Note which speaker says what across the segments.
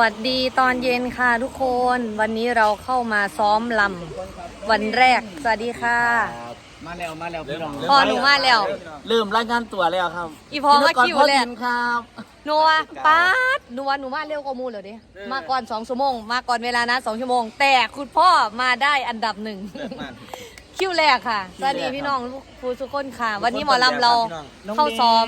Speaker 1: วัสดีตอนเย็นค่ะทุกคน วันนี้เราเข้ามาซ้อมลำวันแรก สวัสดีค่ะ
Speaker 2: มาแล้วมาแล้วพี่น้อง
Speaker 1: พอหนูมาแล้ว
Speaker 2: เริ่มรายงานตัวแล้วครับ
Speaker 1: อีพอมาคิว
Speaker 2: พ่อ
Speaker 1: แรก
Speaker 2: ดินครับ
Speaker 1: หนัวป๊าดหนัวหนูมาเร็วกว่ามูเลยดิมาก่อนสองชั่วโมง มาก่อนเวลานะสองชั่วโมง แต่คุณพ่อมาได้อันดับหนึ่ง คิวแรกค่ะ สวัสดีพี่น้องผู้ทุกคนค่ะ วันนี้หมอลำเราเข้าซ้อม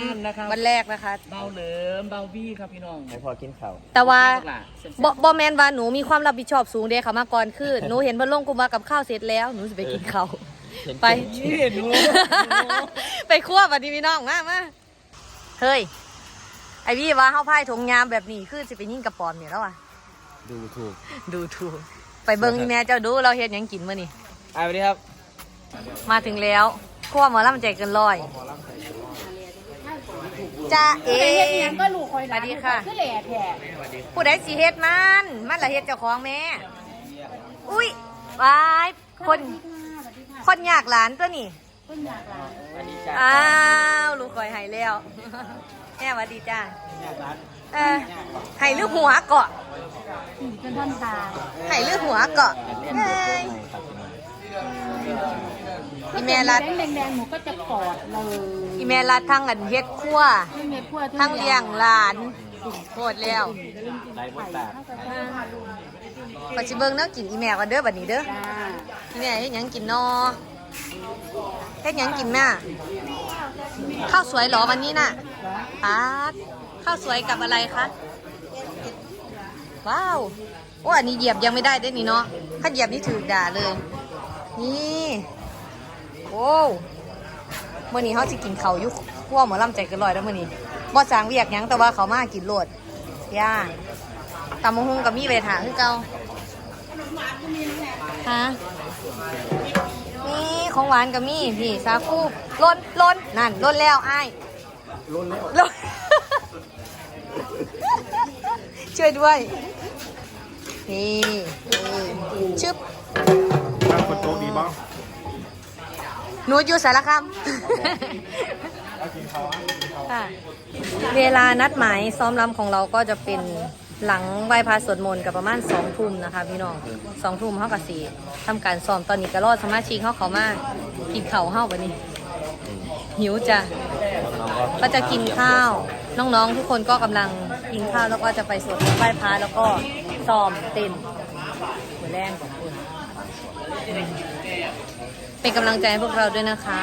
Speaker 1: วันแรกนะคะ
Speaker 2: เบาเหลิมเบาบี้ครับพี่น้อง
Speaker 3: ให้พอกินข้าว
Speaker 1: แต่ว่า
Speaker 2: ลูกหลาน
Speaker 1: บอบอแมนว่าหนูมีความรับผิดชอบสูงเด้ค่ะมาก่อนคือหนูเห็นบนลงกุมว่ากับข้าวเสร็จแล้วหนูจะไปกินข้าว
Speaker 3: เห็น
Speaker 1: ไป
Speaker 2: นี่เห็นหนู
Speaker 1: ไปคั่วบัดนี้พี่น้องมามาเฮ้ยไอพี่ว่าเฮาพายถุงยามแบบนี้คือสิไปยิงกระปอมเนี่ยแล้วอะ
Speaker 3: ดูถูก
Speaker 1: ดูถูกไปเบิ่งอีแม่เจ้าดูเราเฮ็ดหยังกินมื้อนี้
Speaker 2: อ่าสวัสดีครับ
Speaker 1: มาถึงแล้วคั่วหมอลำใจเกินร้อยจ้าเอ
Speaker 4: เฮ็ดหยังก็ลูกคอย
Speaker 1: สวัสดีค่ะ
Speaker 4: คือแหล่แท้
Speaker 1: ผู้ใดสิเฮ็ดมันมันละเฮ็ดเจ้าของแม่ อุ้ยวายคน
Speaker 4: สวัสดีค่ะ
Speaker 1: คนอยากหลานตัวนี้
Speaker 4: เพิ่นอยากหลาน
Speaker 2: สวัสดีจ้า
Speaker 1: อ้าวลูกคอยให้แล้วแม่หวัสดีจ้าเออให้หรือหัวเกาะ
Speaker 4: อืมจนทำตา
Speaker 1: ให้หรือหัวเกาะเอ้ยอีเมลัด
Speaker 4: แดงแดงๆหนูก็จะกอดเลย
Speaker 1: อีเมลัดทั้งอันเฮ็ดครัว
Speaker 4: ไม่มีพวก
Speaker 1: ทั้งเลี้ยงหลานโคตรแล้ว
Speaker 2: ไรบดตา
Speaker 4: เข้ากับข้าวลุง
Speaker 1: ปัจจุบันเนาะกินอีแม่กันเด้อบัดนี้เด้อ
Speaker 4: จ้า
Speaker 1: อีแม่เฮ็ดหยังกินนอเฮ็ดหยังกินแม่ข้าวสวยเหรอวันนี้น่ะปาดข้าวสวยกับอะไรคะว้าวโอ้อันนี้เหยียบยังไม่ได้เด้นี่เนาะถ้าเหยียบนี่ถือด่าเลย นี่โอ้เมื่อนี้เขาสิกินเขาวอยุคพวกหมอลำใจเกันลอยแล้วมื่อนี้บ่สร้างเวียกหยังแต่ว่าเขามากินโลดย่างตำมะฮุงกับมีเวทาคือเก่าฮะนี่ของหวานกับมีพี่สาคูล้นล้นนั่นล้นแล้วไอ้ายล้นแล้วช่วยด้วย นี่นี่ชึบ
Speaker 3: ตั้ง คนโต๊ะดีบ้าง
Speaker 1: หนูอยู่สารคาม ค่ะเวลานัดหมายซ้อมรำของเราก็จะเป็นหลังไหว้พระสวดมนต์กับประมาณสองทุ่มนะคะ พี่น้องสองทุ่มเขากับสีทำการซ้อมตอนนี้ก็รอดสมาชิกเขาเขามากินข้าวเฮาวันนี้ หิวจ้ะก็จะกินข้าว น้องๆ ทุกคนก็กำลังกินข้าวแล้วก็จะไปสวดมนต์ไหว้พระแล้วก็ซ้อมเต้นหัวแรงของคุณ เป็นกำลังใจให้พวกเราด้วยนะคะ